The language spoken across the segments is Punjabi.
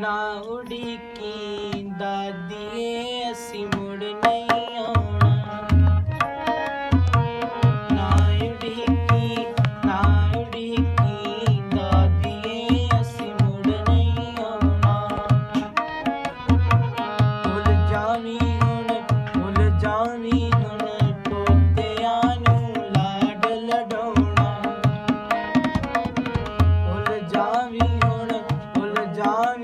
ਨਾ ਉਡੀਕੀ ਦਾਦੀਏ ਅਸੀਂ ਮੁੜ ਨਹੀਂ ਆਉਣਾ। ਨਾ ਉਡੀਕੀ ਨਾ ਉਡੀਕੀ ਦਾਦੀਏ ਅਸੀਂ ਮੁੜ ਨਹੀਂ ਆਉਣਾ। ਭੁੱਲ ਜਾਵੀਂ ਹੁਣ ਭੁੱਲ ਜਾਵੀਂ ਹੁਣ, ਤੋਤਿਆਂ ਨੂੰ ਲਾਡ ਲਡਾਉਣਾ। ਭੁੱਲ ਜਾਵੀਂ ਹੁਣ ਭੁੱਲ ਜਾਵੀਂ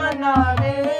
मनावे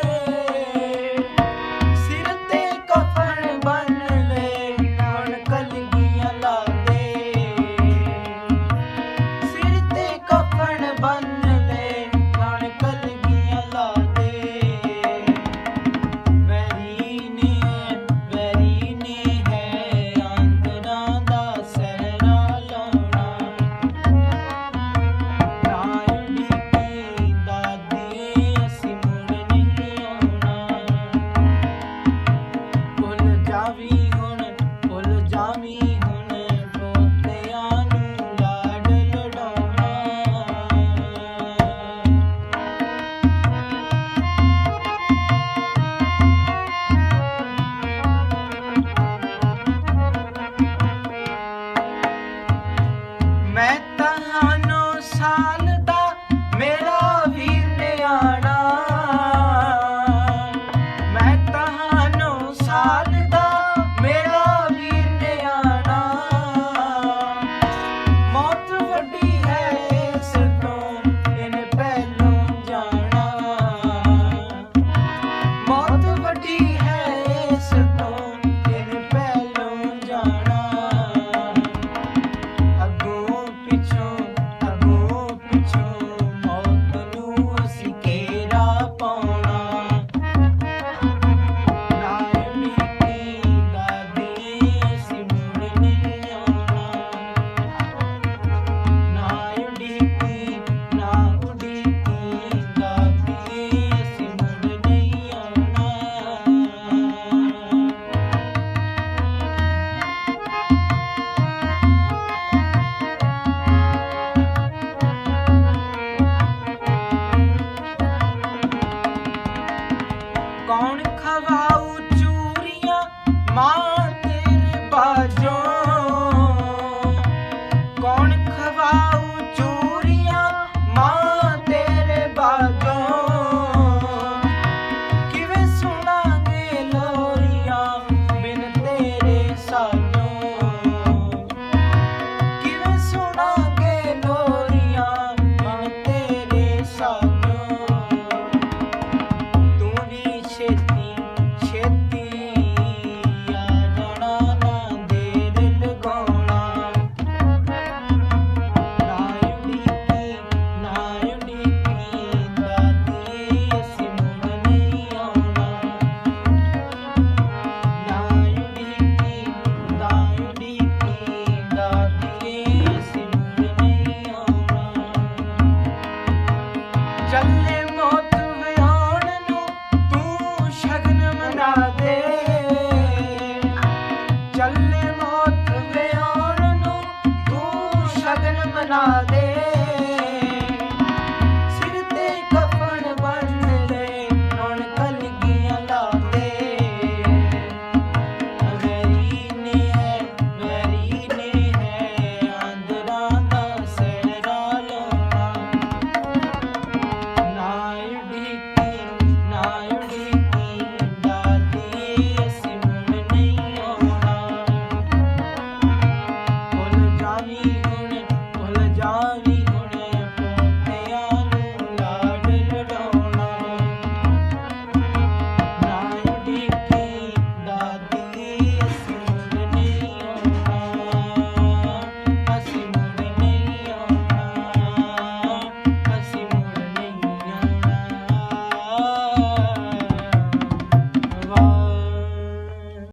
Leonard.